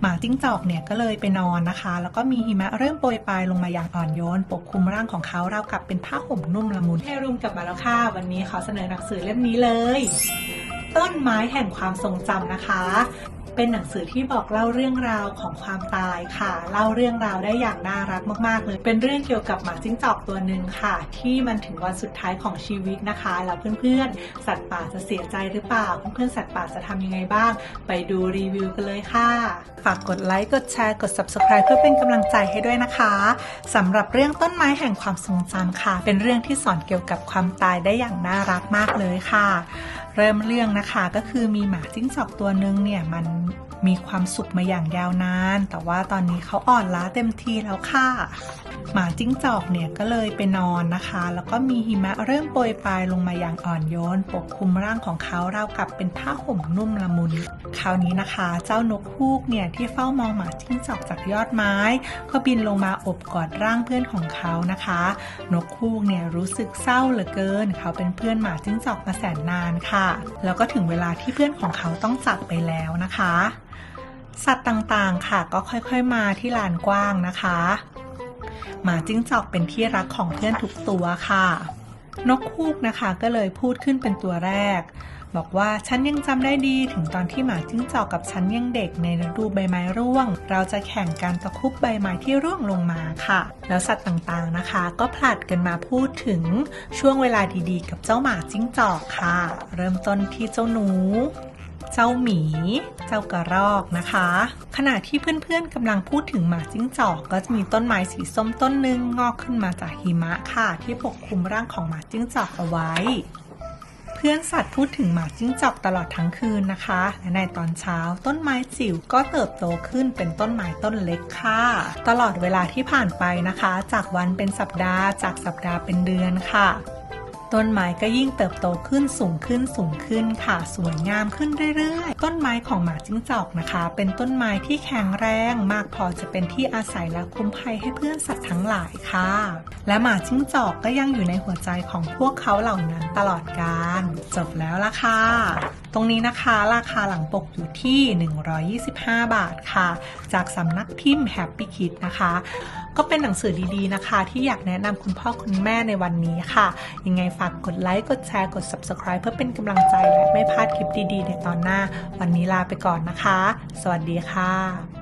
หมาจิ้งจอกเนี่ยก็เลยไปนอนนะคะ แล้วก็มีหิมะเริ่มโปรยปลายลงมาอย่างอ่อนโยน ปกคลุมร่างของเขาราวกับเป็นผ้าห่มนุ่มละมุนให้รุมกลับมาแล้วค่ะ วันนี้ขอเสนอหนังสือเล่มนี้เลย ต้นไม้แห่งความทรงจำนะคะ เป็นหนังสือที่บอกเล่าเรื่องราวของความตายค่ะ เล่าเรื่องราวได้อย่างน่ารักมากๆเลย เป็นเรื่องเกี่ยวกับหมาจิ้งจอกตัวหนึ่งค่ะ ที่มันถึงวันสุดท้ายของชีวิตนะคะ แล้วเพื่อนๆ สัตว์ป่าจะเสียใจหรือเปล่า เพื่อนๆ สัตว์ป่าจะทำยังไงบ้าง ไปดูรีวิวกันเลยค่ะ ฝากกดไลค์ กดแชร์ กด subscribe เพื่อเป็นกำลังใจให้ด้วยนะคะสำหรับเรื่องต้นไม้แห่งความทรงจำค่ะ เป็นเรื่องที่สอนเกี่ยวกับความตายได้อย่างน่ารักมากเลยค่ะ เริ่มเรื่องนะคะก็คือมีหมาจิ้งจอกตัวหนึงเนี่ยมันมีความสุขมาอย่างยาวนาน แต่ว่าตอนนี้เขาอ่อนล้าเต็มทีแล้วค่ะ หมาจิ้งจอกเนี่ยก็เลยไปนอนนะคะ แล้วก็มีหิมะเริ่มโปรยปลายลงมาอย่างอ่อนโยน ปกคลุมร่างของเขาราวกับเป็นผ้าห่มนุ่มละมุน คราวนี้นะคะ เจ้านกฮูกเนี่ยที่เฝ้ามองหมาจิ้งจอกจากยอดไม้ ก็บินลงมาอบกอดร่างเพื่อนของเขานะคะ นกฮูกเนี่ยรู้สึกเศร้าเหลือเกิน เขาเป็นเพื่อนหมาจิ้งจอกมาแสนนานค่ะ แล้วก็ถึงเวลาที่เพื่อนของเขาต้องจากไปแล้วนะคะ สัตว์ต่างๆค่ะก็ค่อยๆมาที่ลานกว้างนะคะ หมาจิ้งจอกเป็นที่รักของเพื่อนทุกตัวค่ะ นกฮูกนะคะก็เลยพูดขึ้นเป็นตัวแรก บอกว่าฉันยังจำได้ดีถึงตอนที่หมาจิ้งจอกกับฉันยังเด็กในฤดูใบไม้ร่วง เราจะแข่งกันตะคุบใบไม้ที่ร่วงลงมาค่ะ แล้วสัตว์ต่างๆนะคะ ก็ผลัดกันมาพูดถึงช่วงเวลาดีๆ กับเจ้าหมาจิ้งจอกค่ะ เริ่มต้นที่เจ้าหนู เจ้าหมี เจ้ากระรอกนะคะ ขณะที่เพื่อนๆกำลังพูดถึงหมาจิ้งจอก ก็จะมีต้นไม้สีส้มต้นหนึ่งงอกขึ้นมาจากหิมะค่ะ ที่ปกคลุมร่างของหมาจิ้งจอกเอาไว้ เพื่อนสัตว์พูดถึงหมาจิ้งจอกตลอดทั้งคืนนะคะ และในตอนเช้าต้นไม้จิ๋วก็เติบโตขึ้นเป็นต้นไม้ต้นเล็กค่ะ ตลอดเวลาที่ผ่านไปนะคะ จากวันเป็นสัปดาห์ จากสัปดาห์เป็นเดือนค่ะ ต้นไม้ก็ยิ่งเติบโตขึ้นสูงขึ้นสูงขึ้นค่ะสวยงามขึ้นเรื่อยๆ ต้นไม้ของหมาจิ้งจอกนะคะ เป็นต้นไม้ที่แข็งแรงมากพอจะเป็นที่อาศัยและคุ้มภัยให้เพื่อนสัตว์ทั้งหลายค่ะ และหมาจิ้งจอกก็ยังอยู่ในหัวใจของพวกเขาเหล่านั้นตลอดกาลจบแล้วละค่ะ รงนี้นะคะ ราคาหลังปกอยู่ที่ 125 บาทค่ะ จากสำนักพิมพ์ Happy Kid นะคะ ก็เป็นหนังสือดีๆนะคะ ที่อยากแนะนำคุณพ่อคุณแม่ในวันนี้ค่ะ ยังไงฝากกดไลค์ กดแชร์ กด Subscribe เพื่อเป็นกำลังใจและไม่พลาดคลิปดีๆ ในตอนหน้า วันนี้ลาไปก่อนนะคะ สวัสดีค่ะ